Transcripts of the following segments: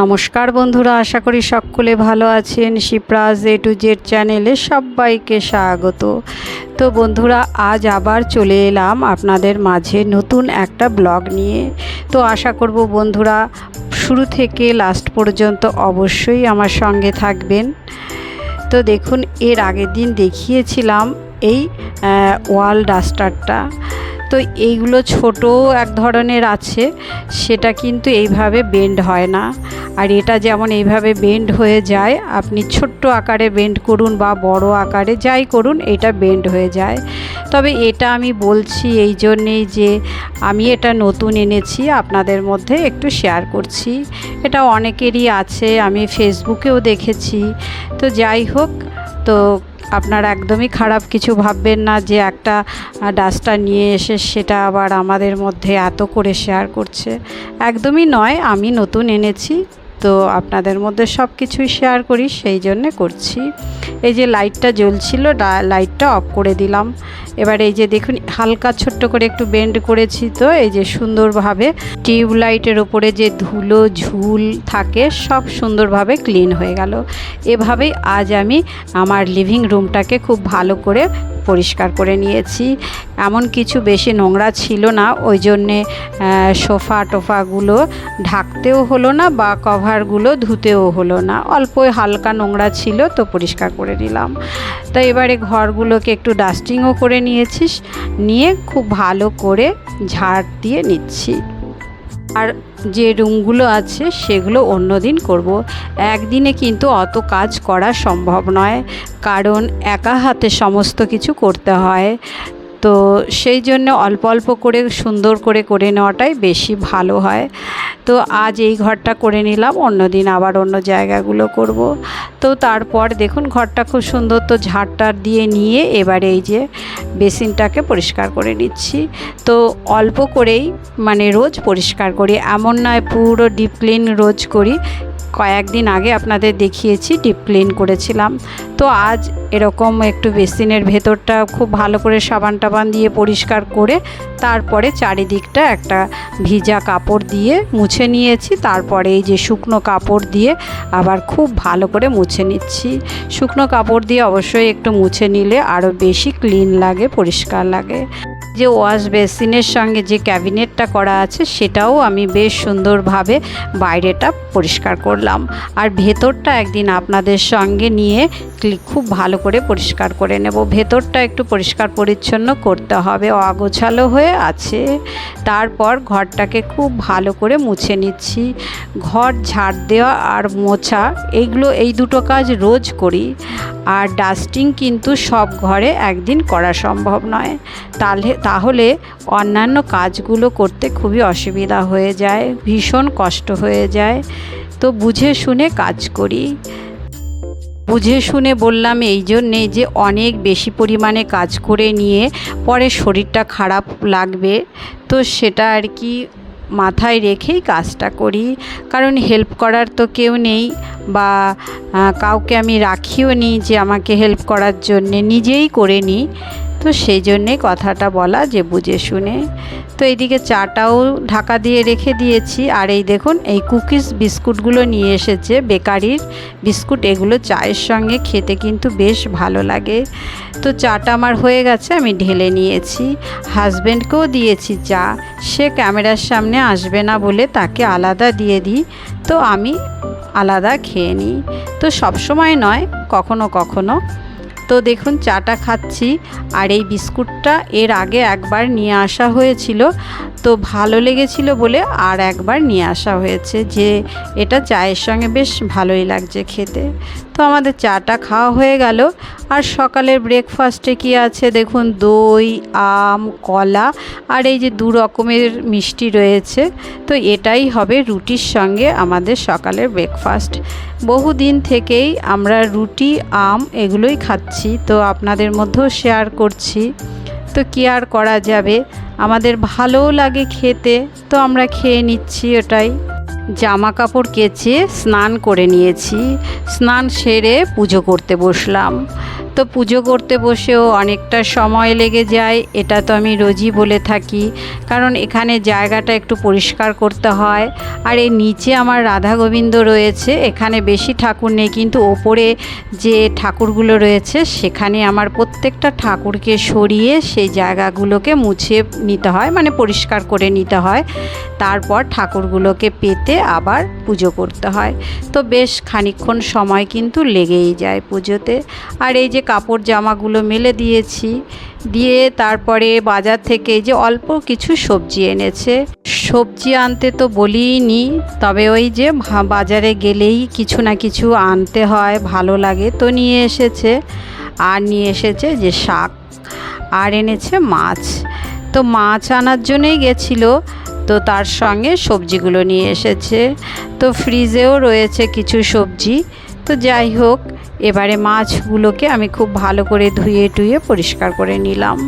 নমস্কার বন্ধুরা, আশা করি সকলে ভালো আছেন। শিপ্রাজ এ টু জেড চ্যানেলে সবাইকে স্বাগত। তো বন্ধুরা, আজ আবার চলে এলাম আপনাদের মাঝে নতুন একটা ব্লগ নিয়ে। তো আশা করব বন্ধুরা, শুরু থেকে লাস্ট পর্যন্ত অবশ্যই আমার সঙ্গে থাকবেন। তো দেখুন, এর আগের দিন দেখিয়েছিলাম এই ওয়াল ডাস্টারটা। তো এইগুলো ছোট এক ধরনের আছে, সেটা কিন্তু এইভাবে বেন্ড হয় না। আর এটা যেমন এইভাবে বেন্ড হয়ে যায়, আপনি ছোট্ট আকারে বেন্ড করুন বা বড় আকারে যাই করুন, এটা বেন্ড হয়ে যায়। তবে এটা আমি বলছি এই জন্যেই যে আমি এটা নতুন এনেছি, আপনাদের মধ্যে একটু শেয়ার করছি। এটা অনেকেরই আছে, আমি ফেসবুকেও দেখেছি। তো যাই হোক, তো আপনারা একদমই খারাপ কিছু ভাববেন না যে একটা ডাস্টার নিয়ে এসে সেটা আবার আমাদের মধ্যে এত করে শেয়ার করছে। একদমই নয়, আমি নতুন এনেছি। তো আপনাদের মধ্যে সব কিছুই শেয়ার করি, সেই জন্যে করছি। এই যে লাইটটা জ্বলছিল লাইটটা অফ করে দিলাম। এবার এই যে দেখুন, হালকা ছোট্ট করে একটু বেন্ড করেছি তো, এই যে সুন্দরভাবে টিউব লাইটের ওপরে যে ধুলো, ঝুল থাকে, সব সুন্দরভাবে ক্লিন হয়ে গেল। এভাবেই আজ আমি আমার লিভিং রুমটাকে খুব ভালো করে পরিষ্কার করে নিয়েছি। এমন কিছু বেশি নোংরা ছিল না, ওই জন্যে সোফা টোফাগুলো ঢাকতেও হলো না বা কভারগুলো ধুতেও হলো না। অল্প হালকা নোংরা ছিল তো পরিষ্কার করে নিলাম। তো এবারে ঘরগুলোকে একটু ডাস্টিংও করে নিয়েছিস, নিয়ে খুব ভালো করে ঝাড় দিয়ে নিচ্ছি। আর যে রুমগুলো আছে সেগুলো অন্য দিন করব। একদিনে কিন্তু অত কাজ করা সম্ভব নয়, কারণ একা হাতে সমস্ত কিছু করতে হয় তো সেই জন্য অল্প অল্প করে সুন্দর করে করে নেওয়াটাই বেশি ভালো হয়। তো আজ এই ঘরটা করে নিলাম অন্য দিন আবার অন্য জায়গাগুলো করব। তো তারপর দেখুন ঘরটা খুব সুন্দর তো ঝাড়টার দিয়ে নিয়ে এবারে এই যে বেসিনটাকে পরিষ্কার করে নিচ্ছি। তো অল্প করেই মানে রোজ পরিষ্কার করি, এমন নয় পুরো ডিপ ক্লিন রোজ করি কয়েকদিন আগে আপনাদের দেখিয়েছি ডিপ ক্লিন করেছিলাম। তো আজ এরকম একটু বেসিনের ভেতরটা খুব ভালো করে সাবান টাবান দিয়ে পরিষ্কার করে, তারপরে চারিদিকটা একটা ভিজা কাপড় দিয়ে মুছে নিয়েছি। তারপরে এই যে শুকনো কাপড় দিয়ে আবার খুব ভালো করে মুছে নিচ্ছি। শুকনো কাপড় দিয়ে অবশ্যই একটু মুছে নিলে আরও বেশি ক্লিন লাগে, পরিষ্কার লাগে। যে ওয়াশ বেসিনের সঙ্গে যে ক্যাবিনেটটা করা আছে সেটাও আমি বেশ সুন্দরভাবে বাইরেটা পরিষ্কার করলাম। আর ভেতরটা একদিন আপনাদের সঙ্গে নিয়ে খুব ভালো করে পরিষ্কার করে নেব। ভেতরটা একটু পরিষ্কার পরিচ্ছন্ন করতে হবে। অগোছালো হয়ে আছে। তারপর ঘরটাকে খুব ভালো করে মুছে নিচ্ছি। ঘর ঝাড় দেওয়া আর মোছা, এইগুলো এই দুটো কাজ রোজ করি। আর ডাস্টিং কিন্তু সব ঘরে একদিন করা সম্ভব নয়। তাহলে তাহলে অন্যান্য কাজগুলো করতে খুবই অসুবিধা হয়ে যায়, ভীষণ কষ্ট হয়ে যায়। তো বুঝে শুনে কাজ করি। বুঝে শুনে বললাম এই জন্যে যে অনেক বেশি পরিমাণে কাজ করে নিয়ে পরে শরীরটা খারাপ লাগবে। তো সেটা আর কি মাথায় রেখেই কাজটা করি। কারণ হেল্প করার তো কেউ নেই বা কাউকে আমি রাখিও নি যে আমাকে হেল্প করার জন্যে, নিজেই করে নিই তো সেই জন্যে কথাটা বলা যে বুঝে শুনে। তো এইদিকে চাটাও ঢাকা দিয়ে রেখে দিয়েছি। আর এই দেখুন, এই কুকিজ বিস্কুটগুলো নিয়ে এসেছে বেকারির। বিস্কুট এগুলো চায়ের সঙ্গে খেতে কিন্তু বেশ ভালো লাগে। তো চাটা আমার হয়ে গেছে, আমি ঢেলে নিয়েছি। হাজব্যান্ডকেও দিয়েছি চা। সে ক্যামেরার সামনে আসবে না বলে তাকে আলাদা দিয়ে দিই। তো আমি আলাদা খেয়ে নিই। তো সবসময় নয়, কখনো কখনো। তো দেখুন চাটা খাচ্ছি আর এই বিস্কুটটা এর আগে একবার নিয়ে আসা হয়েছিল। তো ভালো লেগেছিল বলে আর একবার নিয়ে আসা হয়েছে যে এটা চায়ের সঙ্গে বেশ ভালোই লাগছে খেতে। তো আমাদের চাটা খাওয়া হয়ে গেল। আর সকালের ব্রেকফাস্টে কি আছে দেখুন? দই, আম, কলা আর এই যে দু রকমের মিষ্টি রয়েছে। তো এটাই হবে রুটির সঙ্গে আমাদের সকালের ব্রেকফাস্ট বহুদিন থেকেই আমরা রুটি, আম এগুলোই খাচ্ছি। তো আপনাদের মধ্যেও শেয়ার করছি। তো কি আর করা যাবে? আমাদের ভালোও লাগে খেতে, তো আমরা খেয়ে নিচ্ছি ওটাই। জামা কাপড় কেচে স্নান করে নিয়েছি। স্নান সেরে পুজো করতে বসলাম। তো পুজো করতে বসেও অনেকটা সময় লেগে যায়, এটা তো আমি রোজই বলে থাকি। কারণ এখানে জায়গাটা একটু পরিষ্কার করতে হয়। আর এই নিচে আমার রাধা গোবিন্দ রয়েছে, এখানে বেশি ঠাকুর নেই, কিন্তু ওপরে যে ঠাকুরগুলো রয়েছে, সেখানে আমার প্রত্যেকটা ঠাকুরকে সরিয়ে সেই জায়গাগুলোকে মুছে নিতে হয় মানে পরিষ্কার করে নিতে হয়। তারপর ঠাকুরগুলোকে পেতে আবার পুজো করতে হয়। তো বেশ খানিকক্ষণ সময় কিন্তু লেগেই যায় পুজোতে। আর এই যে কাপড় জামাগুলো মেলে দিয়েছি। দিয়ে তারপরে বাজার থেকে যে অল্প কিছু সবজি এনেছে। সবজি আনতে তো বলিনি, তবে ওই যে বাজারে গেলেই কিছু না কিছু আনতে হয়, ভালো লাগে তো নিয়ে এসেছে। আর নিয়ে এসেছে যে শাক, আর এনেছে মাছ। তো মাছ আনার জন্যই গেছিল, তো তার সঙ্গে সবজিগুলো নিয়ে এসেছে। তো ফ্রিজেও রয়েছে কিছু সবজি। তো যাই হোক এবারে মাছগুলোকে আমি খুব ভালো করে ধুয়ে টুয়ে পরিষ্কার করে নিলাম।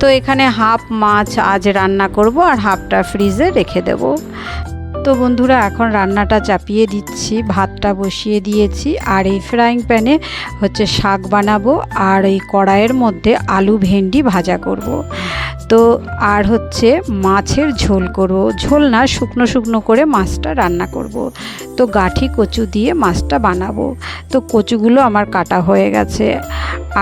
তো এখানে হাফ মাছ আজ রান্না করব আর হাফটা ফ্রিজে রেখে দেব। তো বন্ধুরা, এখন রান্নাটা চাপিয়ে দিচ্ছি, ভাতটা বসিয়ে দিয়েছি, আর এই ফ্রাইং প্যানে হচ্ছে শাক বানাবো, আর এই কড়াইয়ের মধ্যে আলু ভেন্ডি ভাজা করব। তো, আর হচ্ছে মাছের ঝোল করব, ঝোল না, শুকনো শুকনো করে মাছটা রান্না করব। তো গাঠি কচু দিয়ে মাছটা বানাবো তো কচুগুলো আমার কাটা হয়ে গেছে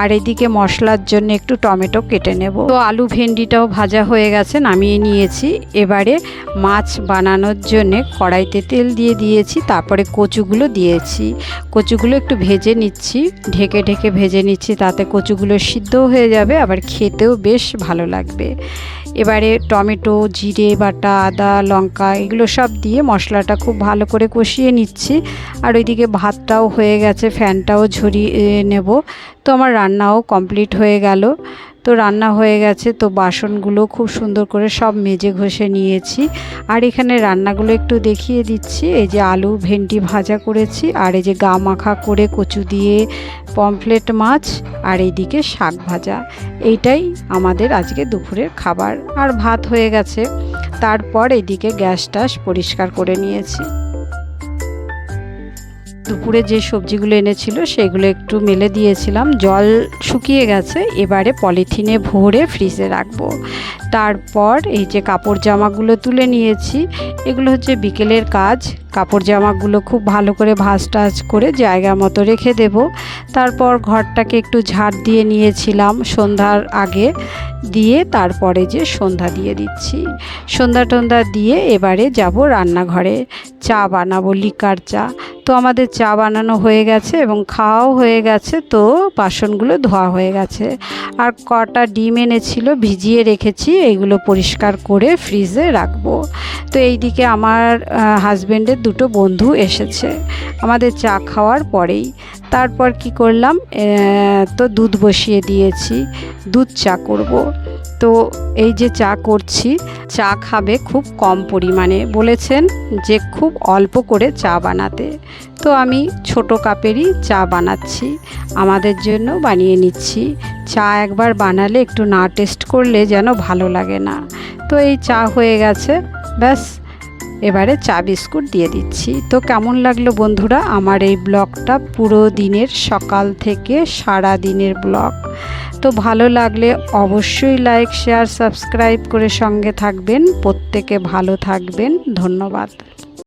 আর এদিকে মশলার জন্য একটু টমেটো কেটে নেব। তো আলু ভেন্ডিটাও ভাজা হয়ে গেছে, নামিয়ে নিয়েছি। এবারে মাছ বানানোর জন্যে কড়াইতে তেল দিয়ে দিয়েছি, তারপরে কচুগুলো দিয়েছি। কচুগুলো একটু ভেজে নিচ্ছি, ঢেকে ঢেকে ভেজে নিচ্ছি, তাতে কচুগুলো সিদ্ধও হয়ে যাবে, আবার খেতেও বেশ ভালো লাগবে। এবারে টমেটো, জিরে, বাটা, আদা, লঙ্কা এগুলো সব দিয়ে মশলাটা খুব ভালো করে কষিয়ে নিচ্ছি। আর ওইদিকে ভাতটাও হয়ে গেছে, ফ্যানটাও ঝরিয়ে নেব। তো আমার রান্নাও কমপ্লিট হয়ে গেল। তো রান্না হয়ে গেছে, তো বাসনগুলো খুব সুন্দর করে সব মেজে ঘষে নিয়েছি। আর এখানে রান্নাগুলো একটু দেখিয়ে দিচ্ছি, এই যে আলু ভেন্ডি ভাজা করেছি, আর এই যে গা মাখা করে কচু দিয়ে পমফ্লেট মাছ, আর এইদিকে শাক ভাজা। এইটাই আমাদের আজকে দুপুরের খাবার। আর ভাত হয়ে গেছে, তারপর এইদিকে গ্যাস টাস পরিষ্কার করে নিয়েছি। দুপুরে যে সবজিগুলো এনেছিল সেগুলো একটু মেলে দিয়েছিলাম। জল শুকিয়ে গেছে, এবারে পলিথিনে ভরে ফ্রিজে রাখব। তারপর এই যে কাপড় জামাগুলো তুলে নিয়েছি, এগুলো হচ্ছে বিকেলের কাজ। কাপড় জামাগুলো খুব ভালো করে ভাজ টাজ করে জায়গা মতো রেখে দেব। তারপর ঘরটাকে একটু ঝাড় দিয়ে নিয়েছিলাম সন্ধ্যার আগে দিয়ে তারপরে যে সন্ধ্যা দিয়ে দিচ্ছি। সন্ধ্যা টন্ধা দিয়ে এবারে যাব রান্নাঘরে চা বানাবো, লিকার চা। তো আমাদের চা বানানো হয়ে গেছে এবং খাওয়াও হয়ে গেছে তো বাসনগুলো ধোয়া হয়ে গেছে। আর কটা ডিম এনেছিল ভিজিয়ে রেখেছি এইগুলো পরিষ্কার করে ফ্রিজে রাখব। তো এইদিকে আমার হাজব্যান্ডের দুটো বন্ধু এসেছে। আমাদের চা খাওয়ার পরেই। তারপর কি করলাম? তো দুধ বসিয়ে দিয়েছি। দুধ চা করব। তো এই যে চা করছি, চা খাবে খুব কম পরিমাণে। বলেছেন যে খুব অল্প করে চা বানাতে। তো আমি ছোট কাপেরই চা বানাচ্ছি। আমাদের জন্য বানিয়ে নিচ্ছি। চা একবার বানালে একটু না টেস্ট করলে যেন ভালো লাগে না। তো এই চা হয়ে গেছে। ব্যাস। এবারে চা বিস্কুট দিয়ে দিচ্ছি। তো কেমন লাগল বন্ধুরা আমার এই ব্লগটা? পুরো দিনের সকাল থেকে সারা দিনের ব্লগ। তো ভালো লাগলে অবশ্যই লাইক, শেয়ার, সাবস্ক্রাইব করে সঙ্গে থাকবেন। প্রত্যেকে ভালো থাকবেন। ধন্যবাদ।